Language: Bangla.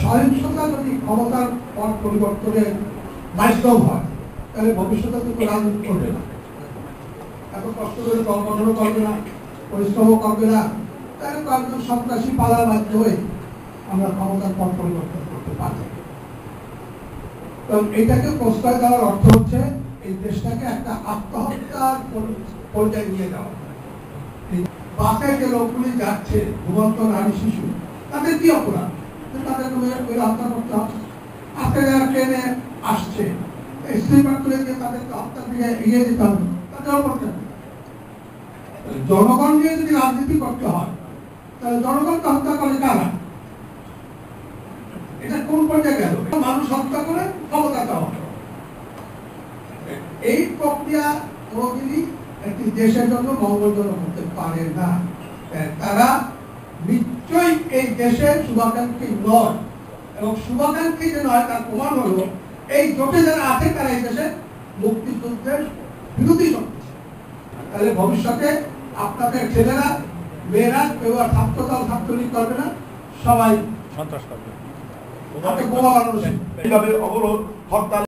সহিংসতা ক্ষমতার পথ পরিবর্তনের মাধ্যম হয়। তাহলে ভবিষ্যতে কিন্তু রাজনীতি করবে না। এত কষ্ট করে কর্মঠনও করবে না পরিশ্রমও করবে না। তাহলে কয়েকজন সন্ত্রাসী পালার বাধ্য আমরা ক্ষমতার পথ পরিবর্তন করতে পারব। এটাকে প্রশ্রয় দেওয়ার অর্থ হচ্ছে, এই দেশটাকে একটা আত্মহত্যার পর্যায়ে নিয়ে যাওয়া। এই যে লোকগুলি যাচ্ছে ঘুমন্ত নারী শিশু। তাদের কি অপরাধ? মেরে হত্যা করতে হবে। যারা ট্রেনে আসছে স্লিপার তুলে দিয়ে তাদেরকে হত্যার দিকে এগিয়ে হবে। তাদের অপরাধ জনগণ যদি রাজনীতি করতে হয়, তাহলে জনগণকে হত্যা করে কারা? এটা কোন পর্যায়ে গেল? মানুষ হত্যা করে ক্ষমতা দেওয়া এই প্রক্রিয়া কোনোদিনই একটি দেশের জন্য মঙ্গলজনক হতে পারে না। তারা নিশ্চয়ই এই দেশের শুভাকাঙ্ক্ষী নয়। এবং শুভাকাঙ্ক্ষী যে নয় তার প্রমাণ হলো এই জোটে যারা আছে তারা এই দেশে মুক্তিযুদ্ধের বিরোধী শক্তি। তাহলে ভবিষ্যতে আপনাদের ছেলেরা মেয়েরা কেউ আর ছাত্রদল ছাত্রলীগ করবে না সবাই সন্ত্রাস করবে। এইভাবে অবরোধ হরতাল